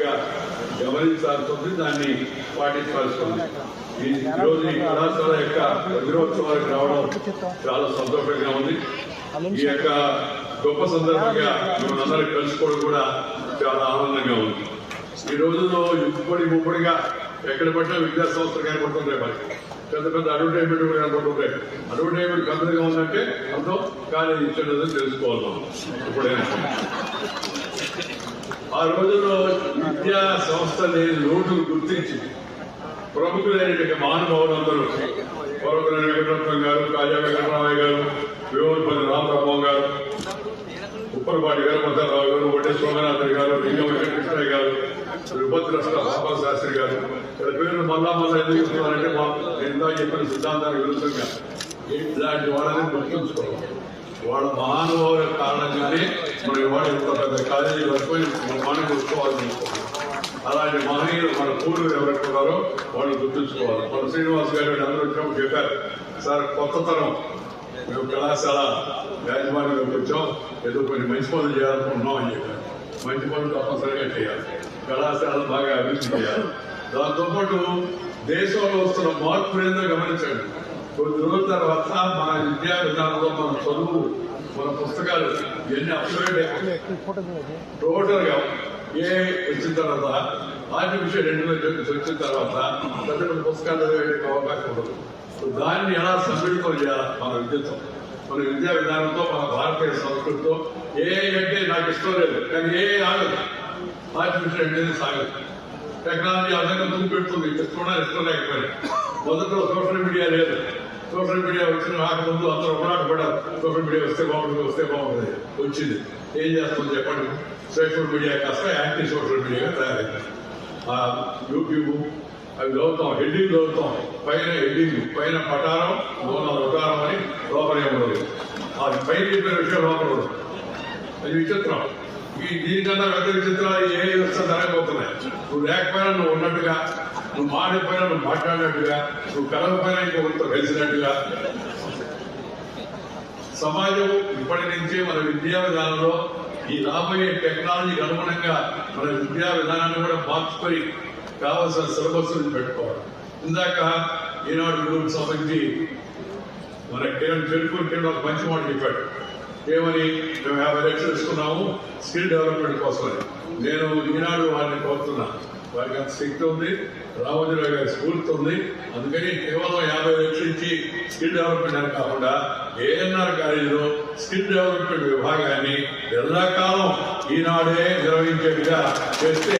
గా గమనించాల్సి దాన్ని పాటించాల్సి ఉంది ఈ రోజు ఈ కళాశాల యొక్క వజ్రోత్సవానికి రావడం చాలా సంతోషంగా ఉంది. ఈ యొక్క గొప్ప సందర్భంగా మనందరం కలుసుకోవడం కూడా చాలా ఆనందంగా ఉంది. ఈ రోజుల్లో ఇప్పటి ముప్పటిగా ఎక్కడ పట్టినా విద్యా సంస్థలు కనపడుతుంటాయి మరి. పెద్ద పెద్ద అడ్వర్టైజ్మెంట్ కూడా కనపడుతుంటాయి అడ్వర్టైజ్మెంట్ కంపెనీగా ఉందంటే అర్థం కాలేజ్ ఇచ్చేది తెలుసుకోవాలి మనం. ఇప్పుడైనా ఆ రోజుల్లో విద్యా సంస్థ లేని లోటును గుర్తించి ప్రముఖులైనటువంటి మహానుభావులందరూ పొరకులైన వెంకటరత్నం గారు కాజా వెంకటరామయ్య గారు వివోల్పల్లి రామరామం గారు ఉప్పలపాటి వీరభద్రరావు గారు వడ్డే సోమనాథన్ గారు లింగం వెంకటకృష్ణయ్య గారు విభద్రస్త బాబా శాస్త్రి గారు. ఇక్కడ పేరు మళ్ళా మళ్ళా ఎందుకు చెప్తున్నారంటే మా నేను ఇందాక చెప్పిన సిద్ధాంతానికి విరుద్ధంగా. ఇలాంటి వాళ్ళని గుర్తుంచుకోవాలి. వాళ్ళ మహానుభావుల కారణంగానే మనం ఇవాళ ఇంత పెద్ద కాలేజీ వరకు మనం గుర్తుకోవాలని అలాంటి మహనీయులు మన పూర్వులు ఎవరెట్టున్నారో ఉన్నారో వాళ్ళు గుర్తుంచుకోవాలి. మన శ్రీనివాస్ గారు అందరూ వచ్చినప్పుడు చెప్పారు సార్ కొత్త తరం. మేము కళాశాల యాజమాన్యంలోకి వచ్చాం. ఏదో కొన్ని మంచి పనులు చేయాలనుకుంటున్నాం అని చెప్పారు. మంచి పనులు తప్పనిసరిగా చేయాలి. కళాశాల బాగా అభివృద్ధి చేయాలి. దాంతోపాటు దేశంలో వస్తున్న మార్పులు ఏందో గమనించండి. కొద్ది రోజుల తర్వాత మన విద్యా విధానంలో మన చదువు మన పుస్తకాలు ఇవన్నీ అప్గ్రేడ్ టోటల్గా ఏ వచ్చిన తర్వాత ఆర్టిఫిషియల్ ఇంటెలిజెన్స్ వచ్చిన తర్వాత పెద్ద పెద్ద పుస్తకాలు చదివేందుకు అవకాశం ఉండదు. దాన్ని ఎలా సమ్మిళితం చేయాలి మన విద్యతో. మన విద్యా విధానంతో మన భారతీయ సంస్కృతితో. ఏ అంటే నాకు ఇష్టం లేదు కానీ ఏ ఆగదు. ఆర్టిఫిషియల్ ఇంటెలిజెన్స్ ఆగదు. టెక్నాలజీ అర్థంగా ముందు పెడుతుంది ఇష్టం ఇష్టం లేకపోయినా. మొదట్లో సోషల్ మీడియా లేదు. సోషల్ మీడియా వచ్చిన రాకముందు అందరూ ఒకనాటి కూడా సోషల్ మీడియా వస్తే బాగుంటుంది వస్తే బాగుంటుంది. వచ్చింది. ఏం చేస్తుంది చెప్పండి? సోషల్ మీడియా కాస్త యాంటీ సోషల్ మీడియాగా తయారైంది. ఆ యూట్యూబ్ అవి లోతాం హెడ్డింగ్ లోతాం పైన హెడ్డింగ్ పైన పటారం లోన ఉటారం అని లోపల ఉండదు. అది పైన చెప్పిన విషయం లోపల ఉండదు. అది విచిత్రం. ఈ దీనికన్నా పెద్ద విచిత్రాలు ఏ వ్యవస్థ జరగబోతున్నాయి? నువ్వు లేకపోయినా నువ్వు ఉన్నట్టుగా నువ్వు మాడిపోయినా నువ్వు మాట్లాడినట్టుగా నువ్వు కలవపోయినా ఇంకొక కలిసినట్టుగా సమాజం ఇప్పటి నుంచే మన విద్యా విధానంలో ఈ రాబోయే టెక్నాలజీకి అనుగుణంగా మన విద్యా విధానాన్ని కూడా మార్చుకొని కావలసిన సిలబస్ పెట్టుకోవాలి. ఇందాక ఈనాడు గ్రూప్ సంబంధించి మన కిరణ్ చెడుకుని ఒక మంచి మాట చెప్పాడు. ఏమని? మేము యాభై లక్షలు ఇస్తున్నాము స్కిల్ డెవలప్మెంట్ కోసమని. నేను ఈనాడు వారిని కోరుతున్నాను వారికి అంత శక్తి ఉంది. రామోజీరావు గారి స్ఫూర్తి ఉంది. అందుకని కేవలం యాభై లక్షలు ఇచ్చి స్కిల్ డెవలప్మెంట్ అని కాకుండా ఏఎన్ఆర్ కాలేజీలో స్కిల్ డెవలప్మెంట్ విభాగాన్ని ఎల్లకాలం ఈనాడే నిర్వహించేట్టుగా చేస్తే